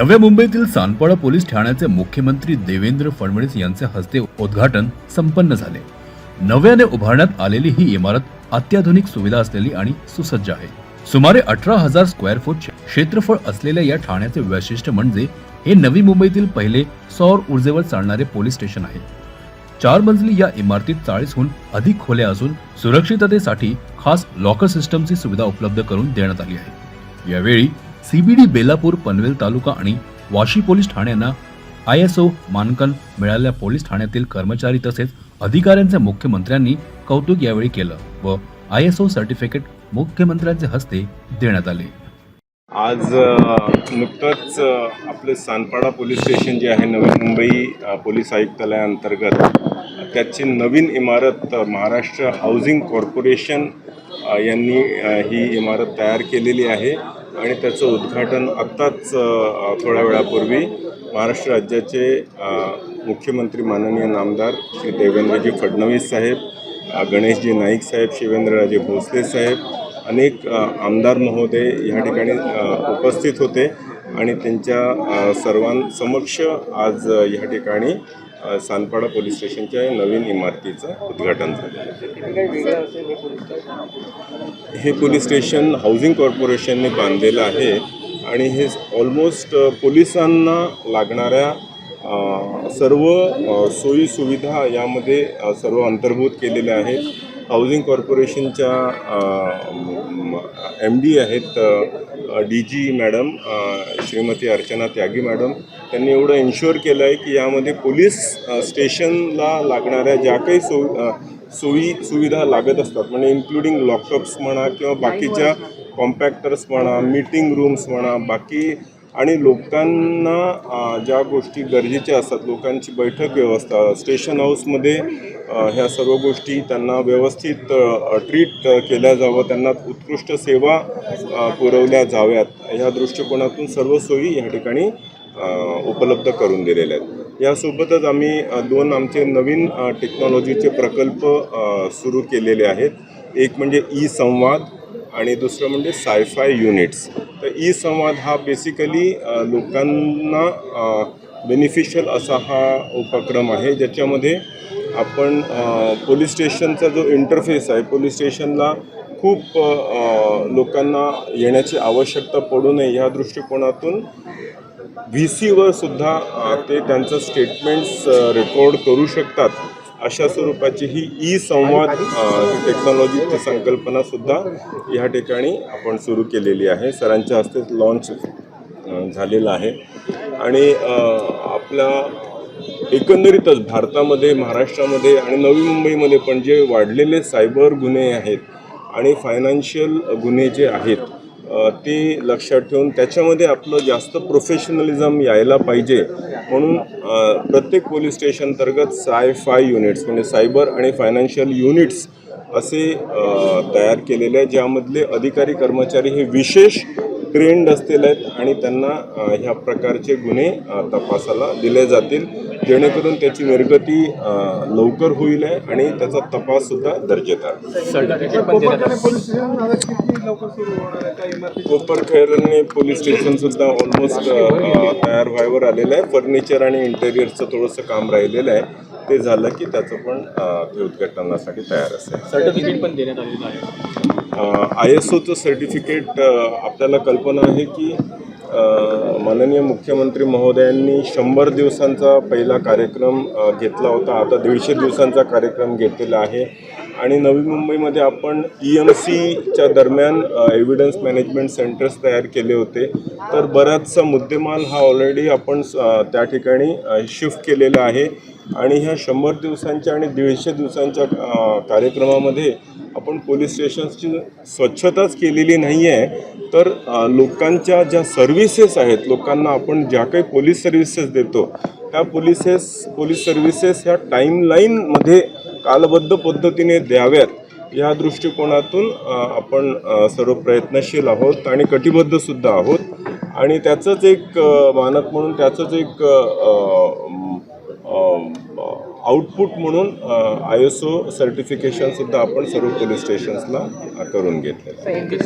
नव्या मुंबईतील सानपाडा पोलीस ठाण्याचे मुख्यमंत्री देवेंद्र फडणवीस यांचे हस्ते उद्घाटन संपन्न झाले. नव्याने उभारण्यात आलेली ही इमारत अत्याधुनिक सुविधा असलेली आणि सुसज्ज आहे. सुमारे अठरा हजार स्क्वेअर फूट क्षेत्रफळ असलेल्या या ठाण्याचे वैशिष्ट्य म्हणजे हे नवी मुंबईतील पहिले सौर ऊर्जेवर चालणारे पोलीस स्टेशन आहे. चार मजली या इमारतीत चाळीसहून अधिक खोल्या असून सुरक्षिततेसाठी खास लॉकर सिस्टमची सुविधा उपलब्ध करून देण्यात आली आहे. यावेळी सीबीडी बेलापूर पनवेल तालुका आणि वाशी पोलीस ठाण्यांना आय एस ओ मानकन मिळालेल्या पोलीस ठाण्यातील कर्मचारी तसेच अधिकाऱ्यांचे मुख्यमंत्र्यांनी कौतुक यावेळी केलं व आय एस ओ सर्टिफिकेट मुख्यमंत्र्यांचे हस्ते देण्यात आले. आज नुकतंच आपले सानपाडा पोलीस स्टेशन जे आहे नवी मुंबई पोलीस आयुक्तालयाअंतर्गत त्याची नवीन इमारत महाराष्ट्र हाऊसिंग कॉर्पोरेशन यांनी ही इमारत तयार केलेली आहे. आणि त्याचं उद्घाटन आत्ताच थोड्या वेळापूर्वी महाराष्ट्र राज्याचे मुख्यमंत्री माननीय नामदार श्री देवेंद्रजी फडणवीस साहेब गणेशजी नाईक साहेब शिवेंद्रराजे भोसले साहेब अनेक आमदार महोदय ह्या ठिकाणी उपस्थित होते. आणि त्यांच्या सर्वांसमक्ष आज ह्या ठिकाणी सानपाडा पोलीस स्टेशनच्या नवीन इमारतीचं उद्घाटन झालं. हे पोलीस स्टेशन हाऊसिंग कॉर्पोरेशनने बांधलेलं आहे आणि हे ऑलमोस्ट पोलिसांना लागणाऱ्या सर्व सोयीसुविधा सोयी सुविधा यामध्ये सर्व अंतर्भूत केलेल्या आहेत. हाऊसिंग कॉर्पोरेशनच्या एम डी आहेत D G madam Shrimati Archana Tyagi madam त्यांनी एवढं इन्शुअर केलं आहे की यामध्ये पोलीस स्टेशनला लागणाऱ्या ज्या काही सो सोयी सुविधा लागत असतात म्हणजे इन्क्लुडिंग लॉकअप्स म्हणा किंवा बाकीच्या कॉम्पॅक्टर्स म्हणा मीटिंग रूम्स म्हणा बाकी आणि लोकांना ज्या गोष्टी गरजेच्या असतात लोकांची बैठक व्यवस्था स्टेशन हाऊसमध्ये ह्या सर्व गोष्टी त्यांना व्यवस्थित ट्रीट केल्या जावं त्यांना उत्कृष्ट सेवा पुरवल्या जाव्यात ह्या दृष्टिकोनातून सर्व सोयी या ठिकाणी उपलब्ध करून दिलेल्या आहेत. यासोबतच आम्ही दोन आमचे नवीन टेक्नॉलॉजीचे प्रकल्प सुरू केलेले आहेत. एक म्हणजे ई संवाद आणि दुसरं म्हणजे सायफाय युनिट्स तर ई संवाद हा बेसिकली लोकांना बेनिफिशियल असा हा उपक्रम आहे ज्याच्यामध्ये आपण पोलीस स्टेशनचा जो इंटरफेस आहे पोलीस स्टेशनला खूप लोकांना येण्याची आवश्यकता पडू नये ह्या दृष्टिकोनातून व्ही सीवर सुद्धा ते त्यांचं स्टेटमेंट्स रेकॉर्ड करू शकतात. अशा स्वरूपाची ही ई संवाद टेक्नॉलॉजीची संकल्पना सुद्धा ह्या ठिकाणी आपण सुरू केलेली आहे. सरांच्या हस्ते लॉन्च झालेलं आहे. आणि आपला आपल्या एकंदरीतच भारतामध्ये महाराष्ट्रामध्ये आणि नवी मुंबईमध्ये पण जे वाढलेले सायबर गुन्हे आहेत आणि फायनान्शियल गुन्हे जे आहेत ते लक्षात ठेवून त्याच्यामध्ये आपलं जास्त प्रोफेशनलिझम यायला पाहिजे म्हणून प्रत्येक पोलीस स्टेशन अंतर्गत साय फाय युनिट्स म्हणजे सायबर आणि फायनान्शियल युनिट्स असे तयार केलेले आहे ज्यामधले अधिकारी कर्मचारी हे विशेष ट्रेंड असलेले आहेत आणि त्यांना ह्या प्रकारचे गुन्हे तपासाला दिले जातील. जेणेकरून त्याची निर्गती लवकर होईल आहे आणि त्याचा तपाससुद्धा दर्जेदार कोपरखैरणे पोलीस स्टेशन सुद्धा ऑलमोस्ट तयार व्हायवर आलेलं आहे. फर्निचर आणि इंटेरियरचं थोडंसं काम राहिलेलं आहे. ते झालं की त्याचं पण ते उद्घाटनासाठी तयार असेल. सर्टिफिकेट पण देण्यात आलेलं आहे. आय एस ओचं सर्टिफिकेट आपल्याला कल्पना आहे की माननीय मुख्यमंत्री महोदयांनी शंभर दिवसांचा पहिला कार्यक्रम घेतला होता. आता दीडशे दिवसांचा कार्यक्रम घेतलेला आहे. आणि नवी मुंबईमध्ये आपण ई एम सीच्या दरम्यान एव्हिडन्स मॅनेजमेंट सेंटर्स तयार केले होते. तर बराचसा मुद्देमाल हा ऑलरेडी आपण त्या ठिकाणी शिफ्ट केलेला आहे. आणि ह्या शंभर दिवसांच्या आणि दीडशे दिवसांच्या कार्यक्रमामध्ये आपण पोलीस स्टेशन्सची स्वच्छताच केलेली नाही आहे तर लोकांच्या ज्या सर्व्हिसेस आहेत लोकांना आपण ज्या काही पोलीस सर्व्हिसेस देतो त्या पोलिसेस पोलीस सर्व्हिसेस ह्या टाईमलाईनमध्ये कालबद्ध पद्धतीने द्याव्यात या दृष्टिकोनातून आपण सर्व प्रयत्नशील आहोत आणि कटिबद्धसुद्धा आहोत. आणि त्याचंच एक मानक म्हणून त्याचंच एक आउटपुट म्हणून आय एस ओ सर्टिफिकेशनसुद्धा आपण सर्व पोलीस स्टेशन्सला करून घेतलेलं आहे. थँक्यू